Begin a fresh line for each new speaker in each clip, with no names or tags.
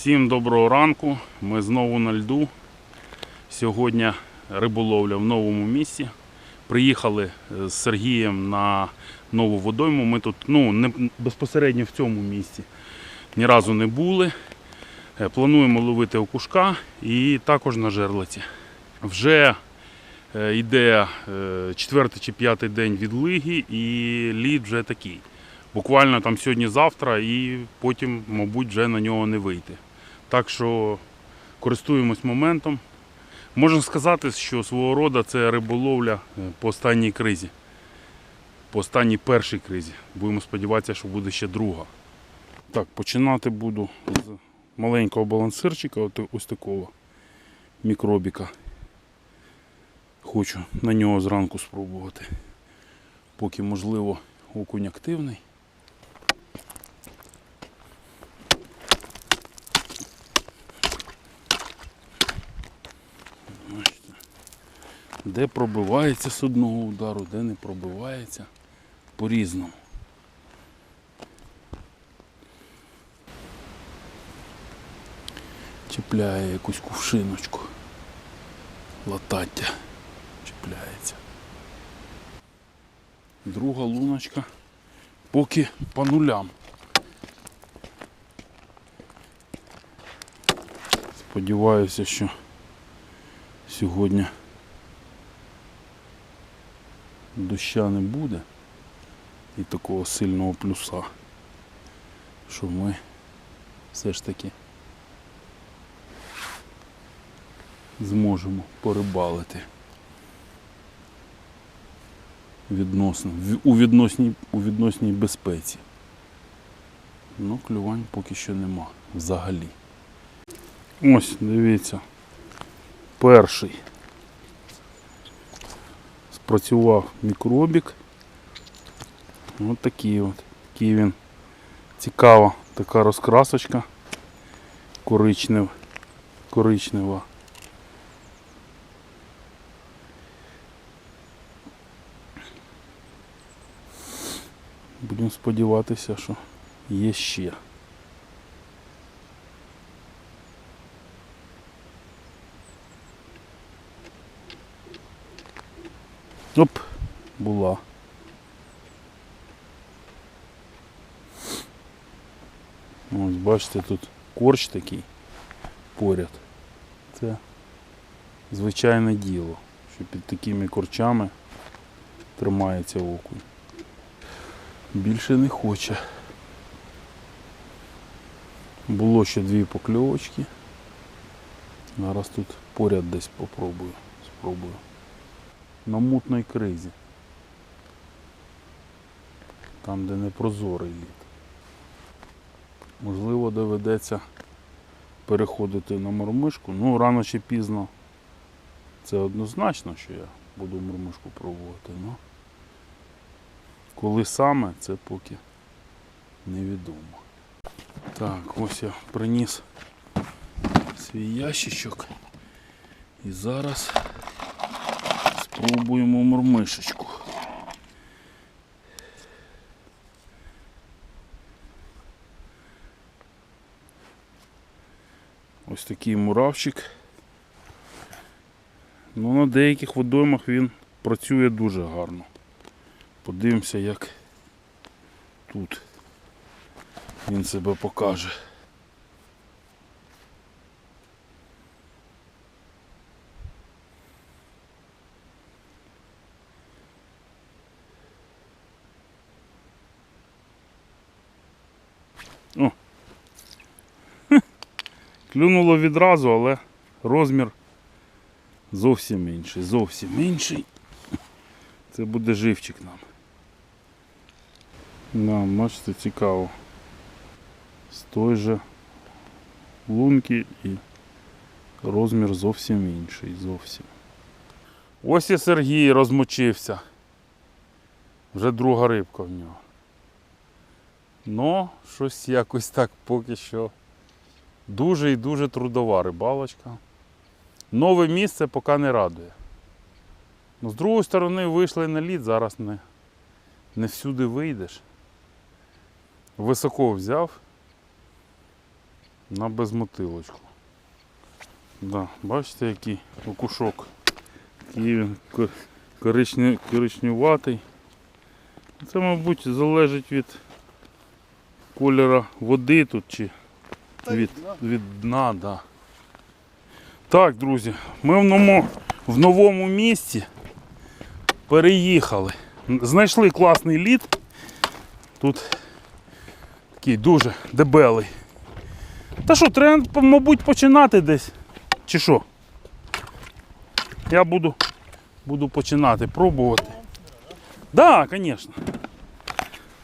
Всім доброго ранку. Ми знову на льду. Сьогодні риболовля в новому місці. Приїхали з Сергієм на нову водойму. Ми тут ну, не безпосередньо в цьому місці ні разу не були. Е, Плануємо ловити окушка і також на жерлиці. Вже е, йде е, четвертий чи п'ятий день відлиги і лід вже такий. Буквально там сьогодні-завтра і потім, мабуть, вже на нього не вийти. Так що користуємось моментом. Можна сказати, що свого роду це риболовля е, по останній кризі. По останній першій кризі. Будемо сподіватися, що буде ще друга. Так, починати буду з маленького балансирчика, ось такого мікробіка. Хочу на нього зранку спробувати. Поки можливо окунь активний. Бачите, Де пробивається з одного удару, де не пробивається по-різному. Чіпляє якусь кувшиночку. Латаття чіпляється. Друга луночка поки по нулям. Сподіваюся, що сьогодні доща не буде і такого сильного плюса, що ми все ж таки зможемо порибалити відносно, у відносній, у відносній безпеці. Ну, клювань поки що нема взагалі. Ось, дивіться. Перший. Спрацював мікробік. Ось такий от. Такий він. Цікава така розкрасочка. Коричнев. Коричнева. Будемо сподіватися, що є ще. Оп, була. Ось бачите, тут корч такий поряд. Це звичайне діло, що під такими корчами тримається окунь. Більше не хоче. Було ще дві покльовочки. Зараз тут поряд десь попробую. Спробую. На мутній кризі. Там, де не прозорий лід. Можливо, доведеться переходити на мормишку. Ну, рано чи пізно це однозначно, що я буду мормишку пробувати. Ну, коли саме, це поки невідомо. Так, ось я приніс свій ящичок. І зараз спробуємо мормишечку. Ось такий муравчик. Ну, на деяких водоймах він працює дуже гарно. Подивимося, як тут він себе покаже. О! Клюнуло відразу, але розмір зовсім інший, зовсім інший. Це буде живчик нам. Да, бачите, цікаво. З той же лунки і розмір зовсім інший, зовсім. Ось і Сергій розмочився. Вже друга рибка в нього. Ну, щось якось так поки що. Дуже і дуже трудова рибалочка. Нове місце поки не радує. Ну, з другої сторони вийшли на лід, зараз не, не всюди вийдеш. Високо взяв. на безмотилочку. Да, бачите, який окушок. Такий він ко- коричневатий. Це, мабуть, залежить від кольору води тут чи від, від дна, да. Так, друзі, ми в новому, в новому місці переїхали. Знайшли класний лід. Тут такий дуже дебелий. Та що, треба, мабуть, починати десь. Чи що? Я буду, буду починати, пробувати. Так, да, звісно.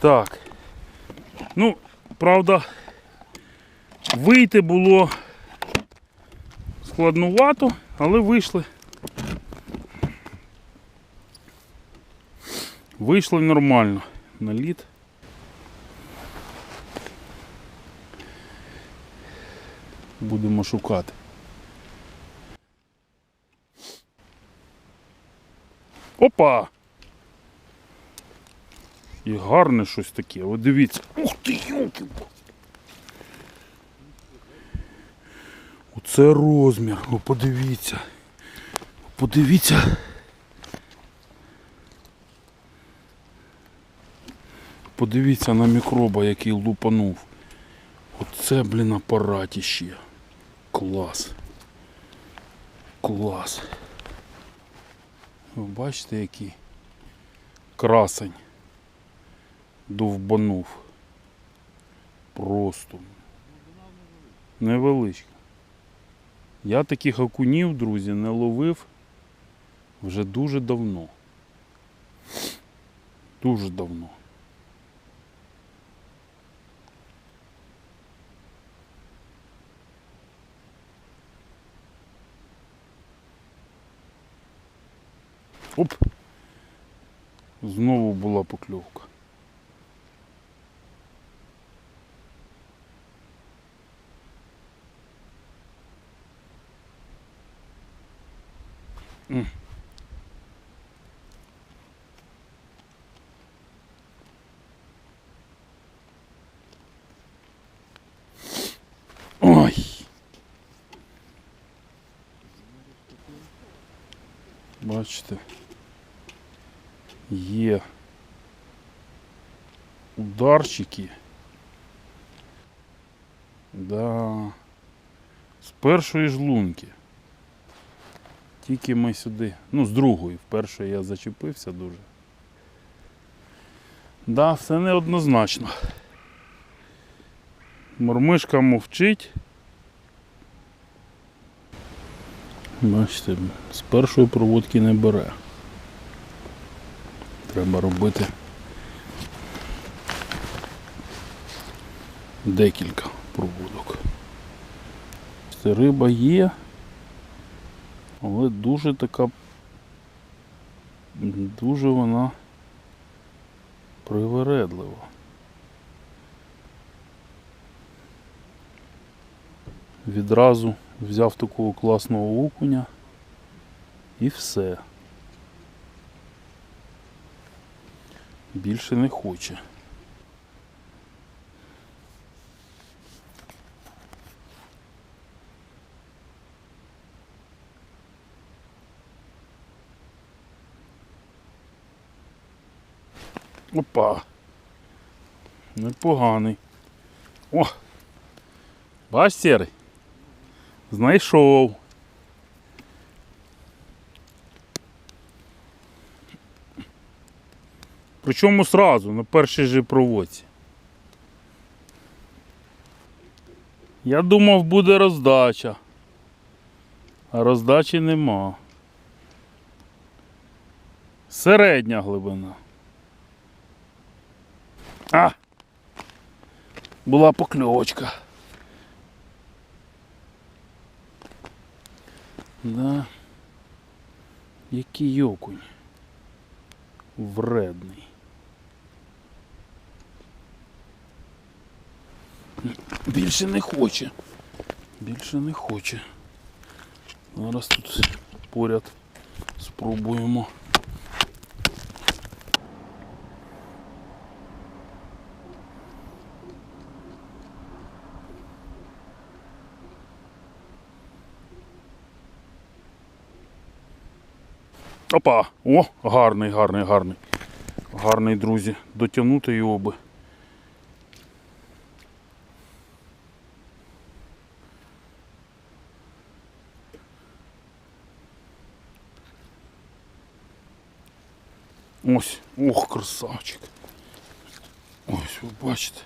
Так. Ну, правда, вийти було складнувато, але вийшли. Вийшли нормально на лід. Будемо шукати. Опа! І гарне щось таке. От дивіться. Ух ти, йолки! Оце розмір. О, подивіться. Подивіться. Подивіться на мікроба, який лупанув. Оце, блін, апаратіще. Клас. Клас. Ви бачите, який красень довбанув. Просто. Невеличка. Я таких окунів, друзі, не ловив вже дуже давно. Дуже давно. Оп! Знову була покльовка. Ой. Бачите. Є ударчики. Да. З першої ж лунки. Тільки ми сюди. Ну, з другої. Вперше я зачепився дуже. Да, все неоднозначно. Мормишка мовчить. Бачите, з першої проводки не бере. Треба робити декілька проводок. Риба є, але дуже така, дуже вона привередлива. Відразу взяв такого класного окуня і все. Більше не хоче. Опа. Непоганий. О! Бач, серий? Знайшов. Причому сразу, на першій же проводці. Я думав, буде роздача. А роздачі нема. Середня глибина. А! Була покльовочка. Да. Який окунь. Вредний. Більше не хоче. Більше не хоче. Зараз тут поряд спробуємо. Опа! О, гарний, гарний, гарний. Гарний, друзі. Дотягнути його би. Ось, ох, красавчик. Ось, ви бачите.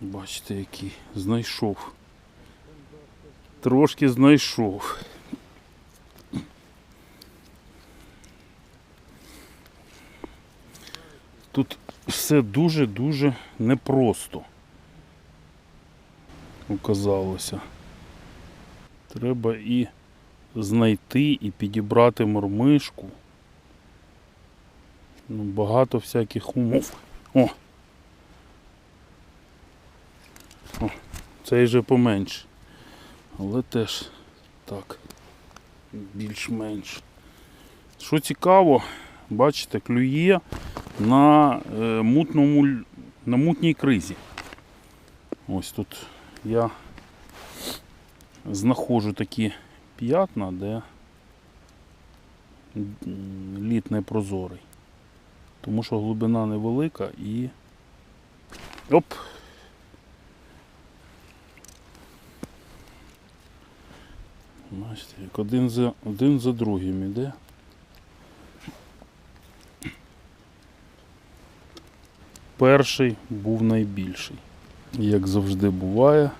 Бачите, який знайшов. Трошки знайшов. Тут все дуже-дуже непросто. Оказалося. Треба і знайти, і підібрати мормишку. Ну, багато всяких умов. О! О, цей же поменше. Але теж так. Більш-менш. Що цікаво, бачите, клює на е, мутному на мутній кризі. Ось тут я знаходжу такі п'ятна, де лід не прозорий. Тому що глибина невелика і. Оп! Бачите, як один за, один за другим іде. Перший був найбільший. Як завжди буває,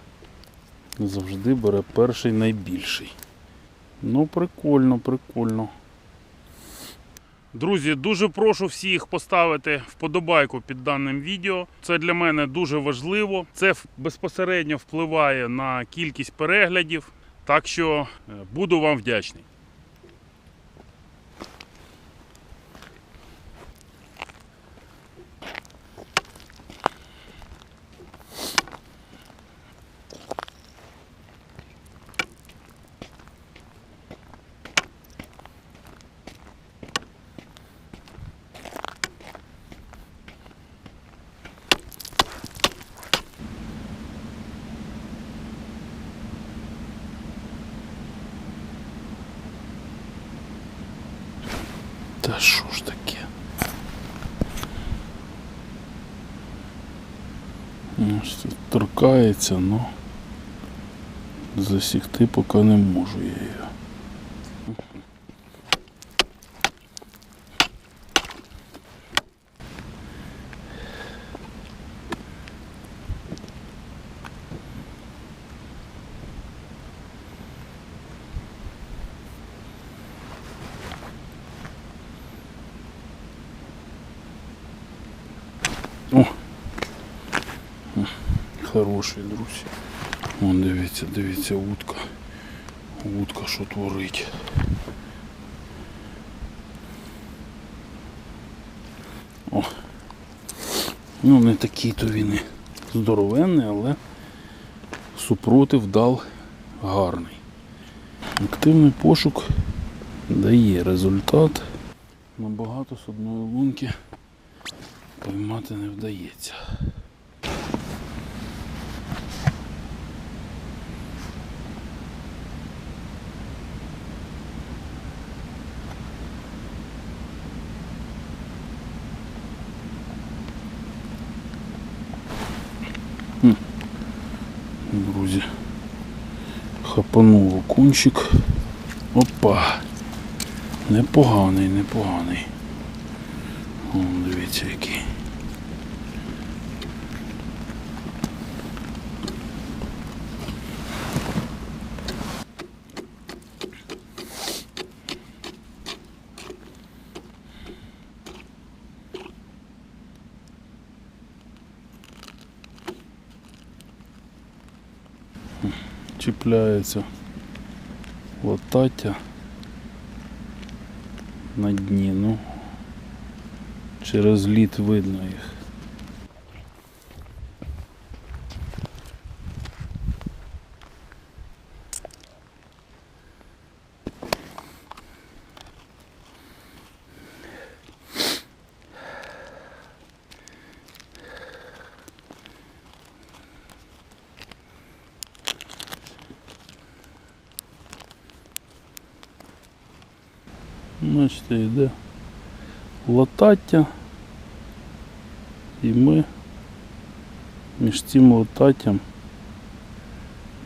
завжди бере перший найбільший. Ну, прикольно, прикольно. Друзі, дуже прошу всіх поставити вподобайку під даним відео. Це для мене дуже важливо. Це безпосередньо впливає на кількість переглядів. Так що е, буду вам вдячний. Та що ж таке? Торкається, але засікти поки не можу я її. О! М, Хороший, друзі. Вон дивіться, дивіться, утка. Утка що творить. О. Ну, не такий то він і здоровенний, але супротив дав гарний. Активний пошук дає результат. Набагато з одної лунки поймати не вдається. М. Друзі, хапанув окунчик. Опа! Непоганий, непоганий. Вон, дивіться який. Чіпляється латаття на дні, ну через лід видно їх.
Латаття. І ми між цим лататтям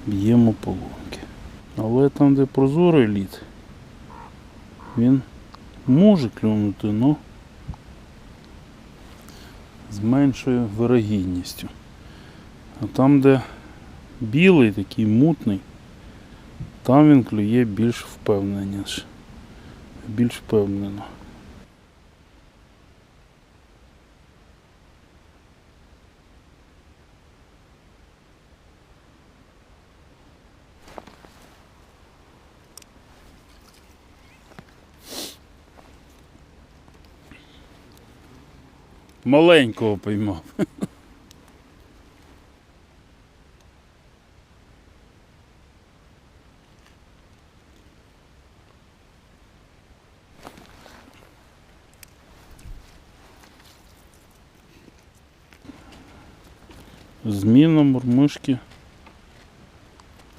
б'ємо полонки. Але там, де прозорий лід, він може клюнути, але з меншою вирогідністю. А там, де білий, такий мутний, там він клює більш впевненіше. Більш впевнено. Маленького поймав. Зміна мурмишки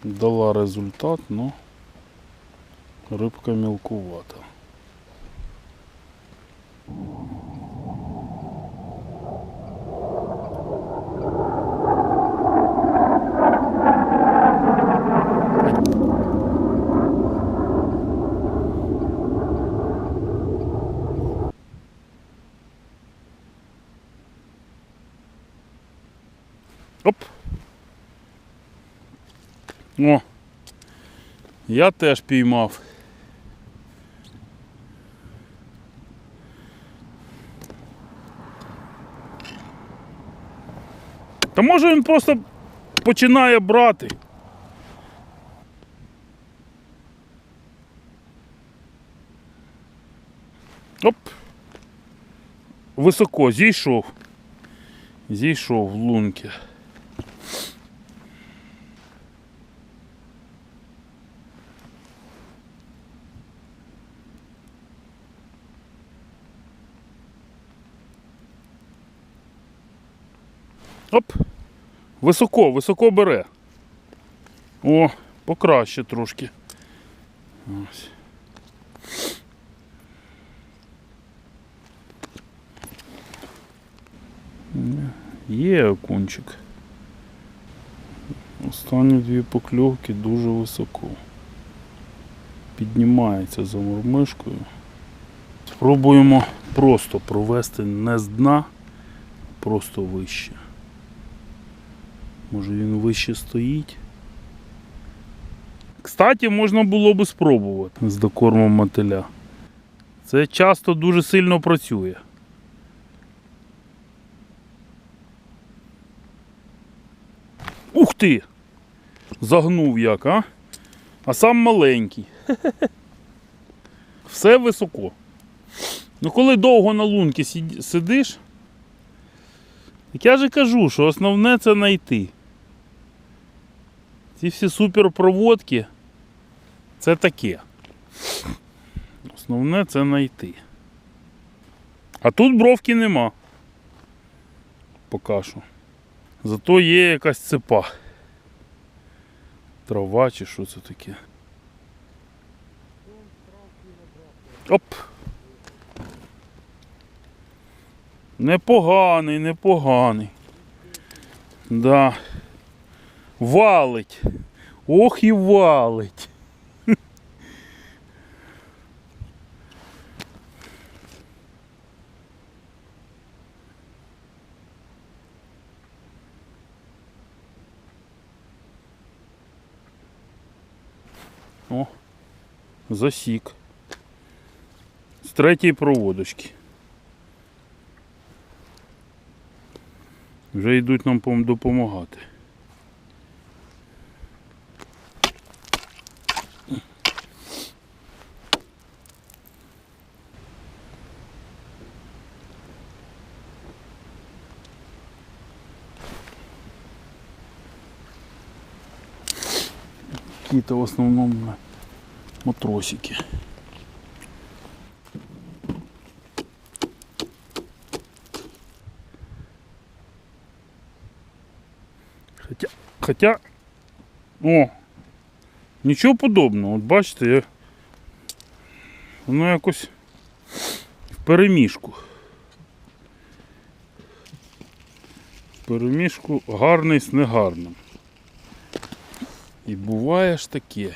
дала результат, но рибка мілкувата. Оп. О. Я теж піймав. Та може він просто починає брати. Оп. Високо зійшов. Зійшов в лунки. Оп. Високо, високо бере. О, покраще трошки. Ось. Є окунчик. Останні дві покльовки дуже високо. Піднімається за мурмишкою. Спробуємо просто провести не з дна, просто вище. Може він вище стоїть. Кстати, можна було би спробувати з докормом мотиля. Це часто дуже сильно працює. Ух ти! Загнув як, а? А сам маленький. Все високо. Ну коли довго на лунці сидиш, так я же кажу, що основне це знайти. Ці всі суперпроводки це таке. Основне це знайти. А тут бровки нема. Поки що. Зато є якась цепа. Трава чи що це таке. Оп! Непоганий, непоганий. Да. Валить. Ох і валить. О, засік. З третьої проводочки. Вже йдуть нам допомагати. Какие-то в основном матросики. Хотя, хотя, о, нічого подобного. От бачите, я, воно якось в перемішку. Перемішку гарний з негарним. І буває ж таке.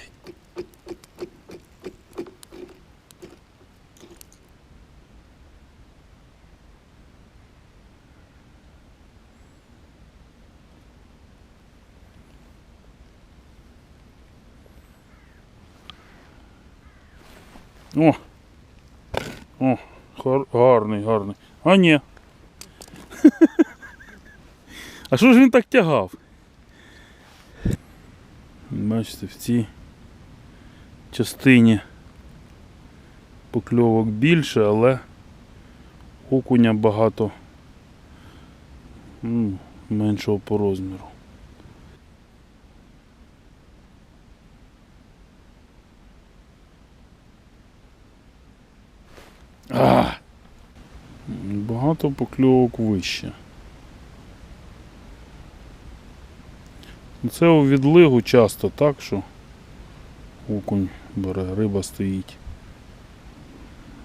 О! О, гар- гарний, гарний. А ні. А що ж він так тягав? Бачите, в цій частині покльовок більше, але окуня багато м, меншого по розміру. А! Багато покльовок вище. Це у відлигу часто так, що окунь бере, риба стоїть.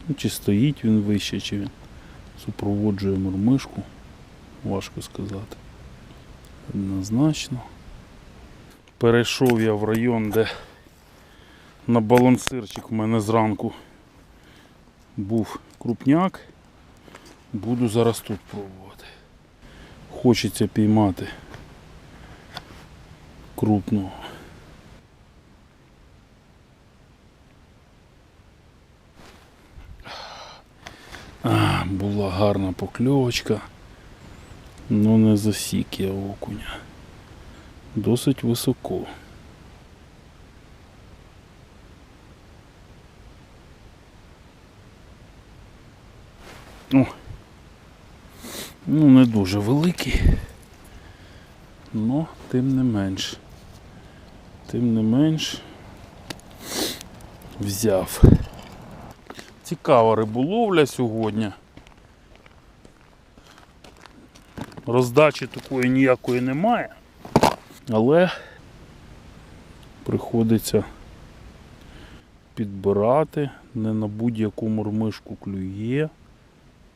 Ну, чи стоїть він вище, чи він супроводжує мурмишку. Важко сказати. Однозначно. Перейшов я в район, де на балансирчик в мене зранку був крупняк. Буду зараз тут пробувати. Хочеться піймати крупного. А, була гарна покльовочка, але не засік я окуня. Досить високо. О, ну не дуже великий, але тим не менш. Тим не менш взяв. Цікава риболовля сьогодні. Роздачі такої ніякої немає, але приходиться підбирати, не на будь-яку мормишку клює,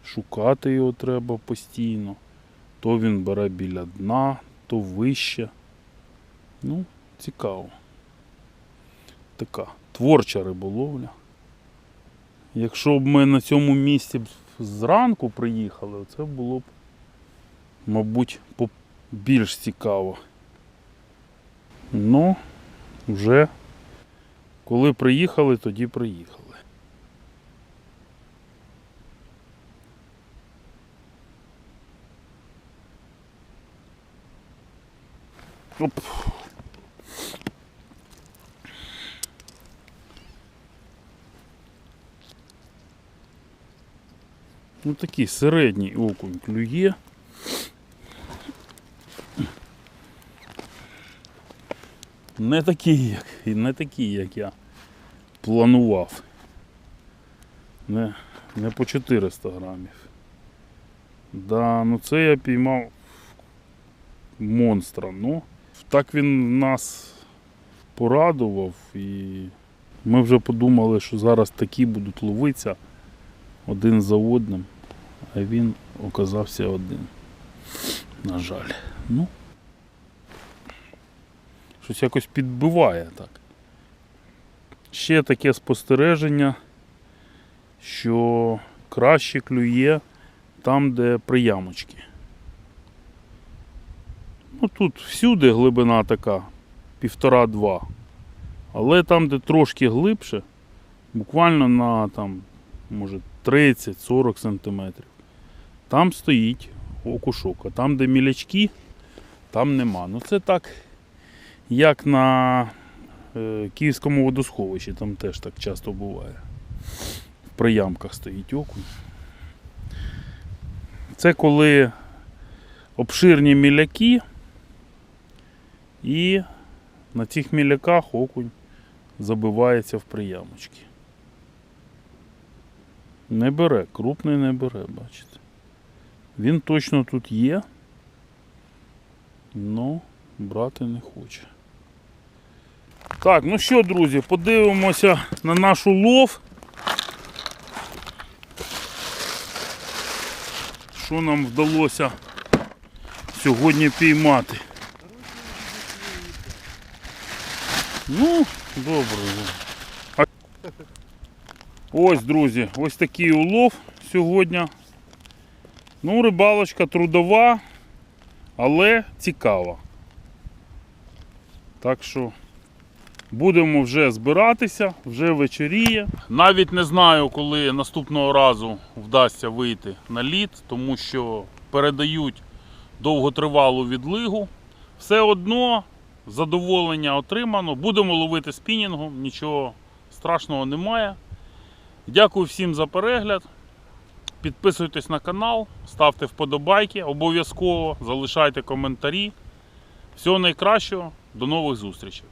шукати його треба постійно. То він бере біля дна, то вище. Ну, цікаво. Така творча риболовля. Якщо б ми на цьому місці зранку приїхали, це було б, мабуть, більш цікаво. Ну, вже коли приїхали, тоді приїхали. Оп. Ну такий середній окунь клює. Не такий, як, і не такий, як я планував. Не, не по 400 грамів. Да, ну це я піймав монстра. Ну, так він нас порадував і ми вже подумали, що зараз такі будуть ловитися один за одним, а він оказався один. На жаль. Ну, щось якось підбиває так. Ще таке спостереження, що краще клює там, де приямочки. Ну тут всюди глибина така, півтора-два. Але там, де трошки глибше, буквально на там, може 30-40 сантиметрів. Там стоїть окушок, а там, де мілячки, там нема. Ну це так, як на е, Київському водосховищі, там теж так часто буває. В приямках стоїть окунь. Це коли обширні міляки і на цих міляках окунь забивається в приямочки. Не бере, крупний не бере, бачите. Він точно тут є, але брати не хоче. Так, ну що, друзі, подивимося на нашу лов. що нам вдалося сьогодні піймати. Ну, добре. Ось, друзі, ось такий улов сьогодні. Ну, рибалочка трудова, але цікава. Так що будемо вже збиратися, вже вечоріє. Навіть не знаю, коли наступного разу вдасться вийти на лід, тому що передають довготривалу відлигу. Все одно задоволення отримано. Будемо ловити спінінгом, нічого страшного немає. Дякую всім за перегляд. Підписуйтесь на канал, ставте вподобайки, обов'язково залишайте коментарі. Всього найкращого, до нових зустрічей!